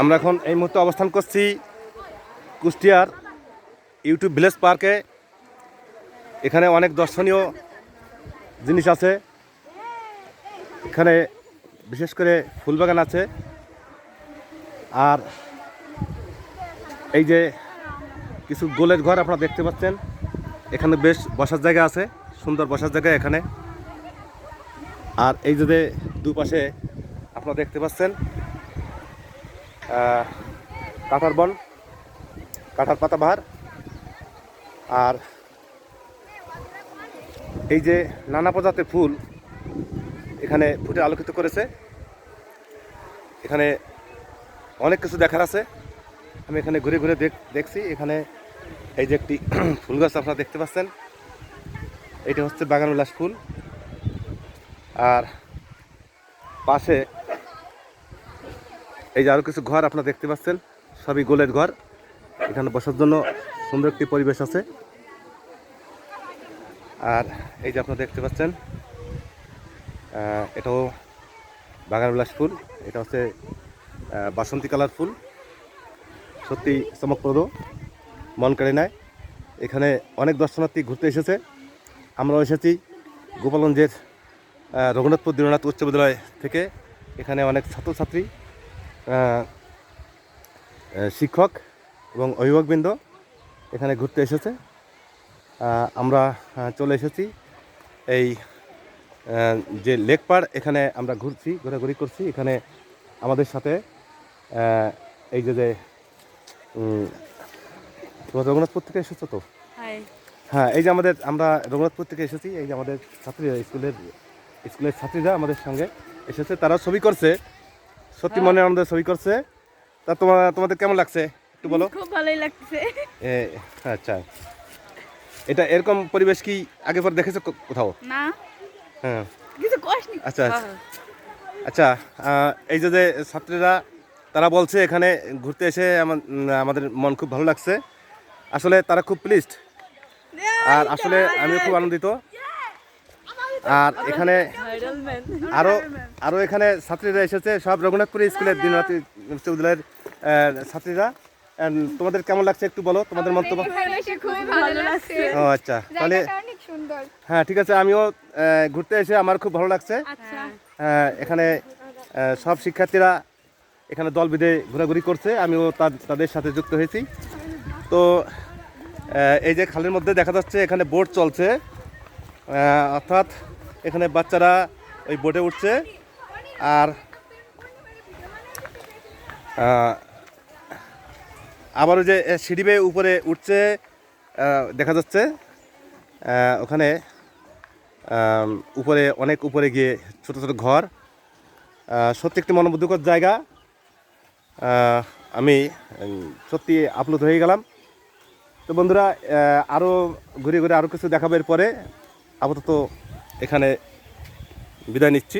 আমরা এখন এই মুহূর্তে অবস্থান করছি কুষ্টিয়ার ইউটিউব ভিলেজ পার্কে। এখানে অনেক দর্শনীয় জিনিস আছে। এখানে বিশেষ করে ফুলবাগান আছে। আর এই যে কিছু গোলের ঘর আপনারা দেখতে পাচ্ছেন। এখানে বেশ বসার জায়গা আছে, সুন্দর বসার জায়গা এখানে। আর এই যে দুপাশে আপনারা দেখতে পাচ্ছেন কাঁঠার বন কাঁঠার পাতা বাহার। আর এই যে নানা প্রজাতির ফুল এখানে ফুটে আলোকিত করেছে। এখানে অনেক কিছু দেখার আছে। আমি এখানে ঘুরে ঘুরে দেখ, দেখছি। এখানে এই যে একটি ফুল গাছ আপনারা দেখতে পাচ্ছেন। এটা হচ্ছে বাগান উল্লাস ফুল। আর পাশে এই যে আরও কিছু ঘর আপনারা দেখতে পাচ্ছেন, সবই গোলের ঘর। এখানে বসার জন্য সুন্দর একটি পরিবেশ আছে। আর এই যে আপনারা দেখতে পাচ্ছেন এটাও বাগান বিলাস ফুল, এটা হচ্ছে বাসন্তী কালার ফুল। সত্যি চমকপ্রদ, মন কেড়ে নেয় এখানে অনেক দর্শনার্থী ঘুরতে এসেছে। আমরাও এসেছি গোপালগঞ্জের রঘুনাথপুর দীননাথ উচ্চ বিদ্যালয় থেকে। এখানে অনেক ছাত্রছাত্রী শিক্ষক এবং অভিভাবকবৃন্দ এখানে ঘুরতে এসেছে। আমরা চলে এসেছি এই যে লেক পাড় এখানে আমরা ঘুরছি ঘোরাঘুরি করছি। এখানে আমাদের সাথে এই যে যে রঘুনাথপুর থেকে এসেছ তো? হ্যাঁ এই যে আমাদের আমরা রঘুনাথপুর থেকে এসেছি। এই যে আমাদের ছাত্রীরা স্কুলের স্কুলের ছাত্রীরা আমাদের সঙ্গে এসেছে। তারা ছবি করছে। সত্যি মনে আমাদের ছবি করছে। তা তোমার তোমাদের কেমন লাগছে? একটু বলো। খুব ভালোই লাগছে। এ, আচ্ছা। এটা এরকম পরিবেশ কি আগে পর দেখেছ কোথাও? না। হ্যাঁ। কিছু আচ্ছা আচ্ছা। আচ্ছা এই যে যে ছাত্রীরা তারা বলছে এখানে ঘুরতে এসে আমাদের মন খুব ভালো লাগছে। আসলে তারা খুব প্লিজড আর আসলে আমিও খুব আনন্দিত। আর এখানে ভাইরাল ম্যান আরও আরও এখানে ছাত্রীরা এসেছে সব রঘুনাথপুর স্কুলের দিনরাতি বিদ্যালয়ের ছাত্রীরা। তোমাদের কেমন লাগছে একটু বলো তোমাদের মন্তব্য? ও আচ্ছা তাহলে হ্যাঁ ঠিক আছে আমিও ঘুরতে এসে আমার খুব ভালো লাগছে। আচ্ছা। এখানে সব শিক্ষার্থীরা এখানে দল বেঁধে ঘোরাঘুরি করছে আমিও তাদ- তাদের সাথে যুক্ত হয়েছি। তো এই যে খালের মধ্যে দেখা যাচ্ছে এখানে বোট চলছে। অর্থাৎ এখানে বাচ্চারা ওই বোটে উঠছে। আর আহ, আবার ওই যে সিঁড়ি বেয়ে উপরে উঠছে দেখা যাচ্ছে ওখানে উপরে অনেক উপরে গিয়ে ছোট ছোট ঘর। সত্যি একটি মনোমুগ্ধকর জায়গা। আমি সত্যি আপ্লুত হয়ে গেলাম। তো বন্ধুরা আরও ঘুরে ঘুরে আরও কিছু দেখাবার পরে আপাতত এখানে বিদায় নিচ্ছি।